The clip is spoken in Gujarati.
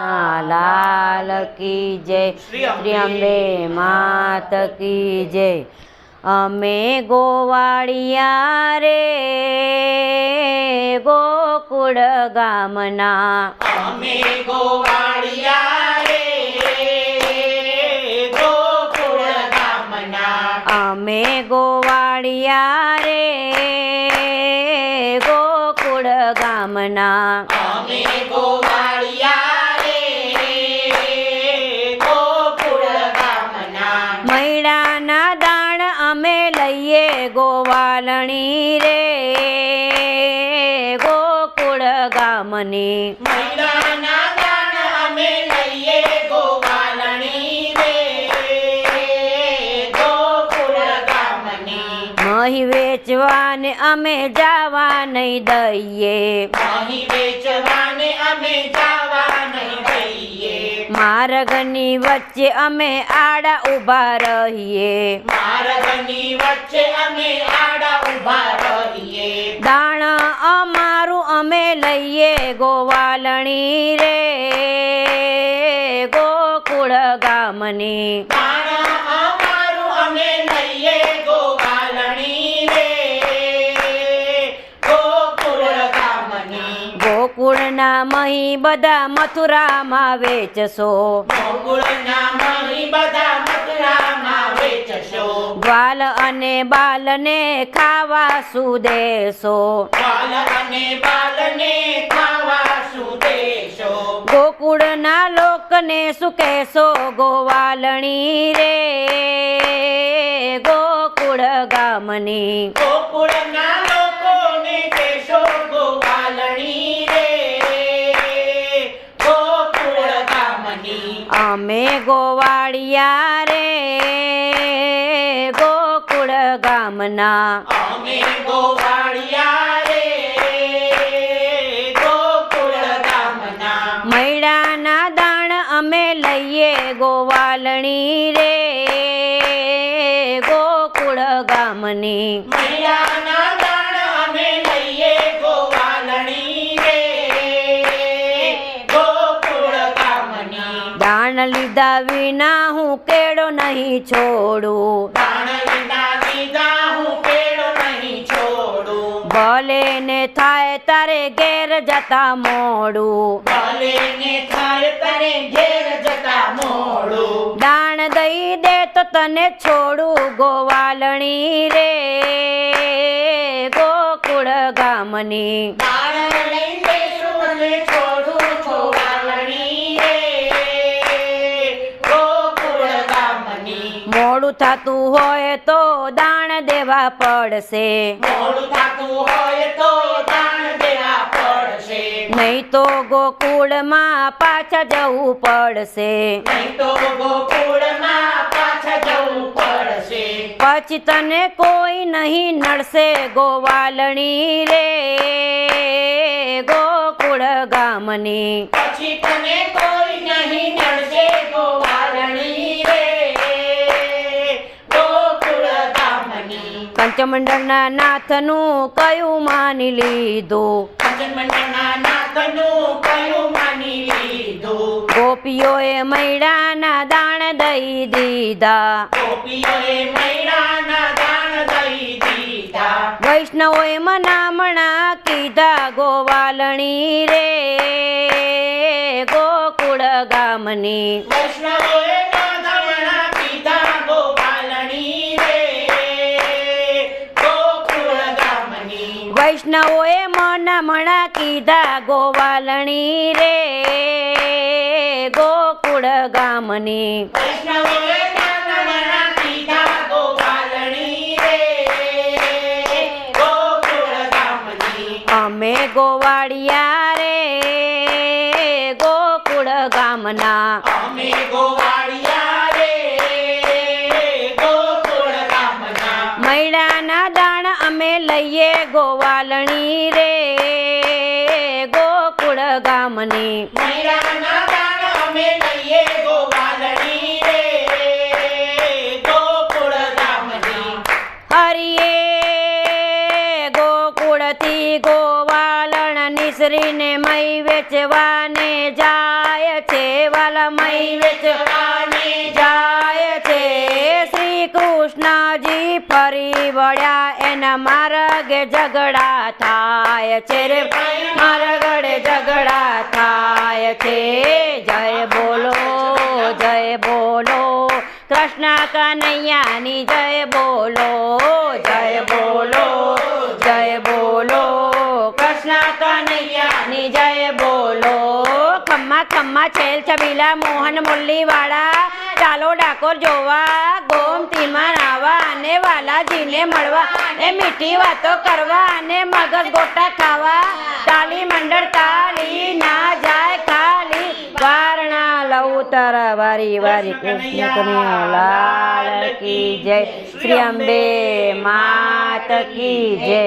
લાલ કી જય શ્રી અંબે માત કી જય. અમે ગોવાળિયા રે ગોકુળ ગામના. અમે ગોવાળિયા રે ગોકુળ ગામના. અમે ગોવાળિયા રે ગોકુળ ગામના. અમે ગોવાળિયા લઈએ ગોવાલણી રે ગોકુળ ગામની. મહી વેચવાને અમે જાવા નહીં દઈએ. અહીં વેચવાને અમે જાવા નહીં દઈએ માર્ગની વચ્ચે અમે આડા ઊભા રહીએ. માર્ગની વચ્ચે અમે આડા ઊભા રહીએ. દાણ અમારું અમે લઈએ ગોવાલણી રે ગોકુળ ગામની. દાણ અમારું અમે લઈએ ગોવાલણી રે ગોકુળ ગામની ગોકુળના મહી બધા મથુરામાં વેચશો. ગ્વાલ અને બાલને ખાવા શું દેશો બાલ અને ખાવા શું દેશો ગોકુળના લોકને સુકેશો ગોવાલણી રે. ગોકુળ ગામની. ગોકુળના લોકોને કહેશો ગોવાલણી રે ગોકુળ ગામની અમે ગોવાળિયા રે ગોકુળ ગામના. અમે ગોવાળિયા રે ગોકુળ ગામના. મૈડાના દાણ અમે લઈએ ગોવાલણી રે ગોકુળ ગામની. મૈયાના દાણ અમે લઈએ ગોવાલણી રે ગોકુળ ગામની દાણ લીધા વિના હું કેળો નહીં છોડું. દાણ વિના હું પેડો નહીં છોડું. ભલે ને થાય તારે ઘેર જતા મોડું. ભલે ને થાય તને ઘેર જતા મોડું. દાણ દઈ દે તો તને છોડું ગોવાલણી રે ગોકુળ ગામની. દાણ લઈ લેશું અને છોડું છોડાવણી રે ગોકુળ ગામની મોડું થતું હોય તો દાણ દેવા પડશે. મોડું થતું હોય તો દાણ દેવા પડશે. નહીં તો ગોકુળમાં પાછા જવું પડશે. નહીં તો ગોકુળમાં પાછા જવું પડશે. પછી તને કોઈ નહીં નડશે ગોવાલણી રે ગોકુળ ગામની. પછી તને કોઈ નહીં નડશે ગોવાળણી રે ગોકુળ ગામની મંડળના નાથનું કયું માની લીધું? ભજનમંડળના નાથનું કયું માની લીધું? ગોપીઓએ મૈડાના દાણ દઈ દીધા. ગોપીઓએ મૈડાના દાણ દઈ દીધા. વૈષ્ણવોએ મનામણા કીધા ગોવાલણી રે ગોકુળ ગામની વૈષ્ણવોએ વૈષ્ણવોએ મનામણા કીધા ગોવાલણી રે ગોકુળ ગામની. અમે ગોવાળિયા રે ગોકુળ ગામના. અમે ગોવાળિયા ગામની મૈરાના દાન અમે લઈએ ગોવાલણી રે. ગોકુળ ગામની હરિયે ગોકુળથી ગોવાલણ નિસરીને મય વેચવાને જાય છે વાલા મય વેચવાને જાય છે શ્રી કૃષ્ણજી ફરી વળ્યા એના માર્ગે ઝઘડા થાય છે રે. મારગડે ઝઘડા થાય છે. જય બોલો જય બોલો. કૃષ્ણ કનૈયાની જય બોલો જય બોલો જય બોલો. કૃષ્ણ કનૈયાની જય બોલો. ખમ્મા ખમ્મા છેલ છબીલા મોહન મુરલી વાળા ચાલો ડાકોર જોવા ગોમતીમાં નાવા અને વાલાજીને મળવા. અને મીઠી વાતો કરવા અને મગજ ગોટા ખાવા. તાલી મંડળ તાલી ના જાય ખાલી. વારણા લઉં તારા વારી વારી. કૃષ્ણ કન્યા લાલ કી જય. શ્રી અંબે માત કી જય.